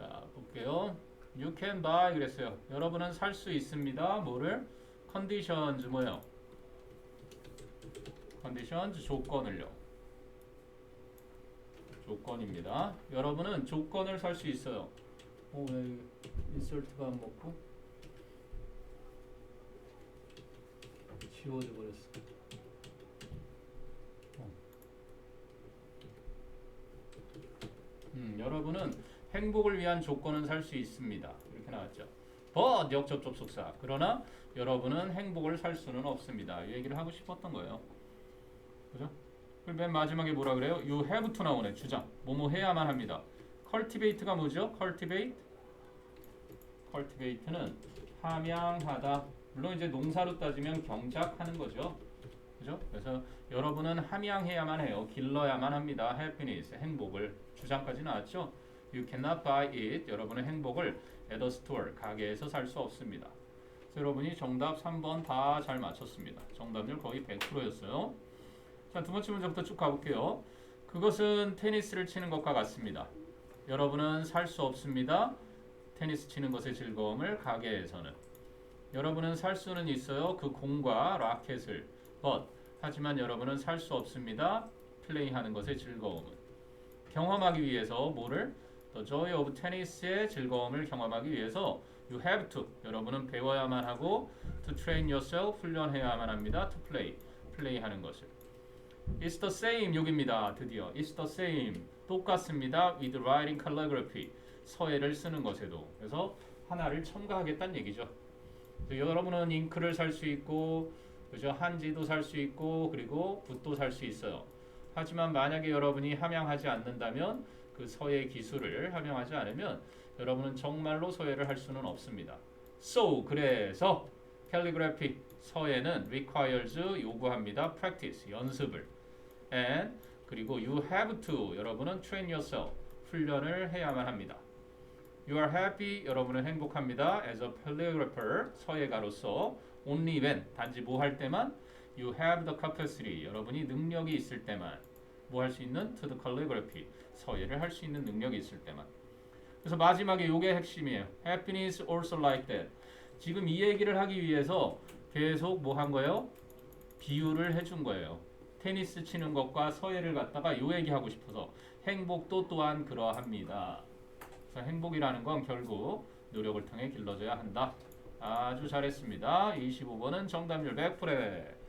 자, 볼게요. You can buy 그랬어요. 여러분은 살 수 있습니다. 뭐를? conditions 뭐예요? conditions 조건을요. 조건입니다. 여러분은 조건을 살 수 있어요. 어, 왜 인설트가 안 먹고? 지워져 버렸어. 어. 음, 여러분은 행복을 위한 조건은 살 수 있습니다. 이렇게 나왔죠. but 역접 접속사. 그러나 여러분은 행복을 살 수는 없습니다. 이 얘기를 하고 싶었던 거예요. 그죠? 그리고 맨 마지막에 뭐라 그래요? You have to 나오네. 주장. 뭐뭐 해야만 합니다. cultivate가 뭐죠? cultivate. cultivate는 함양하다. 물론 이제 농사로 따지면 경작하는 거죠. 그죠? 그래서 여러분은 함양해야만 해요. 길러야만 합니다. happiness, 행복을. 주장까지 나왔죠? You cannot buy it. 여러분은 행복을 at a store, 가게에서 살 수 없습니다. 여러분이 정답 3번 다 잘 맞췄습니다. 정답률 거의 100%였어요. 자, 두 번째 문제부터 쭉 가볼게요. 그것은 테니스를 치는 것과 같습니다. 여러분은 살 수 없습니다. 테니스 치는 것의 즐거움을 가게에서는. 여러분은 살 수는 있어요. 그 공과 라켓을. but 하지만 여러분은 살 수 없습니다. 플레이하는 것의 즐거움은. 경험하기 위해서 뭐를? The joy of tennis의 즐거움을 경험하기 위해서 you have to 여러분은 배워야만 하고 to train yourself 훈련해야만 합니다. to play 플레이하는 것을. It's the same 여기입니다. 드디어 It's the same 똑같습니다. with writing calligraphy 서예를 쓰는 것에도 그래서 하나를 첨가하겠다는 얘기죠. 여러분은 잉크를 살 수 있고 그죠 한지도 살 수 있고 그리고 붓도 살 수 있어요. 하지만 만약에 여러분이 함양하지 않는다면 그 서예 기술을 함양하지 않으면 여러분은 정말로 서예를 할 수는 없습니다. So 그래서 calligraphy 서예는 requires 요구합니다. practice 연습을 and 그리고 you have to 여러분은 train yourself 훈련을 해야만 합니다. You are happy 여러분은 행복합니다. as a calligrapher 서예가로서 only when 단지 뭐 할 때만 you have the capacity 여러분이 능력이 있을 때만 뭐 할 수 있는 the calligraphy 서예를 할 수 있는 능력이 있을 때만 그래서 마지막에 요게 핵심이에요. happiness also like that 지금 이 얘기를 하기 위해서 계속 뭐 한 거예요? 비유를 해준 거예요. 테니스 치는 것과 서예를 갖다가 요 얘기하고 싶어서 행복도 또한 그러합니다. 그래서 행복이라는 건 결국 노력을 통해 길러져야 한다. 아주 잘했습니다. 25번은 정답률 100%.